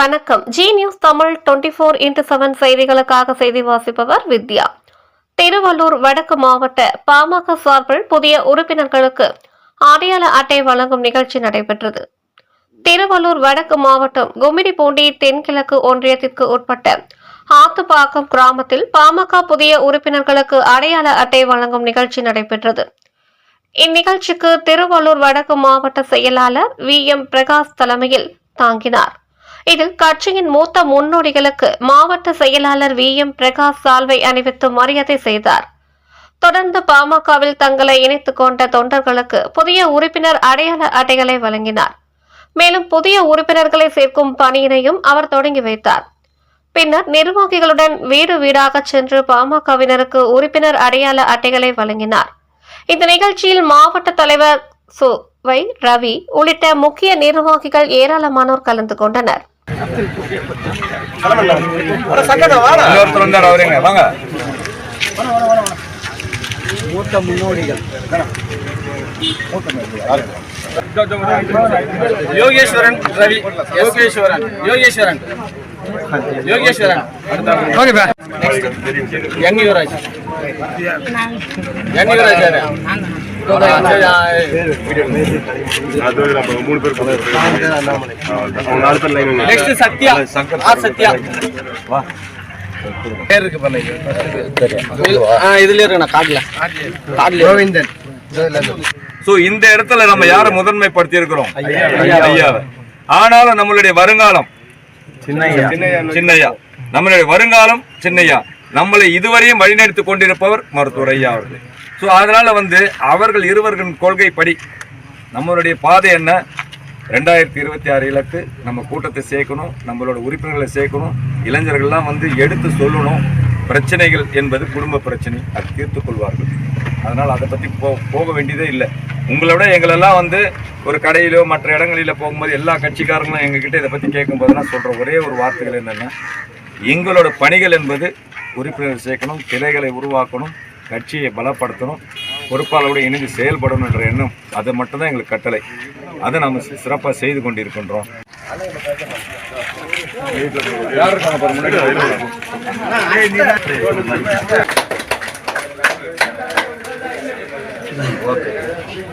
வணக்கம். Zee news Tamil twenty four into seven செய்திகளுக்காக செய்தி வாசிப்பவர் வித்யா. திருவள்ளூர் வடக்கு மாவட்ட பாமக சார்பில் புதிய உறுப்பினர்களுக்கு அடையாள அட்டை வழங்கும் நிகழ்ச்சி நடைபெற்றது. திருவள்ளூர் வடக்கு மாவட்டம் கும்மிடிப்பூண்டி தென்கிழக்கு ஒன்றியத்திற்கு உட்பட்ட ஆத்துப்பாக்கம் கிராமத்தில் பாமக புதிய உறுப்பினர்களுக்கு அடையாள அட்டை வழங்கும் நிகழ்ச்சி நடைபெற்றது. இந்நிகழ்ச்சிக்கு திருவள்ளூர் வடக்கு மாவட்ட செயலாளர் வி எம் பிரகாஷ் தலைமையில் தாங்கினார். இதில் கட்சியின் மூத்த முன்னோடிகளுக்கு மாவட்ட செயலாளர் வி. எம். பிரகாஷ் சால்வை அணிவித்து மரியாதை செய்தார். தொடர்ந்து பாமகவில் தங்களை இணைத்துக் கொண்ட தொண்டர்களுக்கு புதிய உறுப்பினர் அடையாள அட்டைகளை வழங்கினார். மேலும் புதிய உறுப்பினர்களை சேர்க்கும் பணியினையும் அவர் தொடங்கி வைத்தார். பின்னர் நிர்வாகிகளுடன் வீடு வீடாக சென்று பாமகவினருக்கு உறுப்பினர் அடையாள அட்டைகளை வழங்கினார். இந்த நிகழ்ச்சியில் மாவட்ட தலைவர் சு. வை. ரவி உள்ளிட்ட முக்கிய நிர்வாகிகள் ஏராளமானோர் கலந்து கொண்டனர். இன்னொருத்தர் வந்தார் அவருங்க வாங்க மூத்த முன்னோடிகள். யோகேஸ்வரன் ரவி. யோகேஸ்வரன். யோகேஸ்வரன். யோகேஸ்வரன் யங் யுவராஜ் யங் யுவராஜ் மூணு பேர் நெக்ஸ்ட் சத்யா சத்யா பேர் இருக்கு பண்ணீங்க ஆ இதுல இருக்கு நான் காட்ல காட்ல கோவிந்தன் சோ இந்த இடத்துல நம்ம யாரை முதன்மைப்படுத்தி இருக்கிறோம் ஆனாலும் நம்மளுடைய வருங்காலம் சின்னையா. சின்னையா. நம்மளுடைய வருங்காலம் சின்னையா. நம்மளை இதுவரையும் வழிநடத்தி கொண்டிருப்பவர் மருத்துவர் ஐயா அவர்கள். ஸோ அதனால வந்து அவர்கள் இருவர்களின் கொள்கைப்படி நம்மளுடைய பாதை என்ன? ரெண்டாயிரத்தி இருபத்தி ஆறு இலக்கு நம்ம கூட்டத்தை சேர்க்கணும் நம்மளோட உறுப்பினர்களை சேர்க்கணும் இளைஞர்கள்லாம் வந்து எடுத்து சொல்லணும். பிரச்சனைகள் என்பது குடும்ப பிரச்சனை. அது தீர்த்து கொள்வார்கள். அதனால் அதை பற்றி போ போக வேண்டியதே இல்லை. உங்களை விட எங்களெல்லாம் வந்து ஒரு கடையிலோ மற்ற இடங்களிலோ போகும்போது எல்லா கட்சிக்காரங்களும் எங்ககிட்ட இதை பற்றி கேட்கும்போது நான் சொல்கிற ஒரே ஒரு வார்த்தைகள் என்னென்னா எங்களோட பணிகள் என்பது உறுப்பினர் சேர்க்கணும் கிளைகளை உருவாக்கணும் கட்சியை பலப்படுத்தணும் பொறுப்பாளரோடு இணைந்து செயல்படணும் என்ற எண்ணம் அது மட்டும்தான் எங்களுக்கு கட்டளை. அதை நம்ம சிறப்பாக செய்து கொண்டிருக்கின்றோம். யார்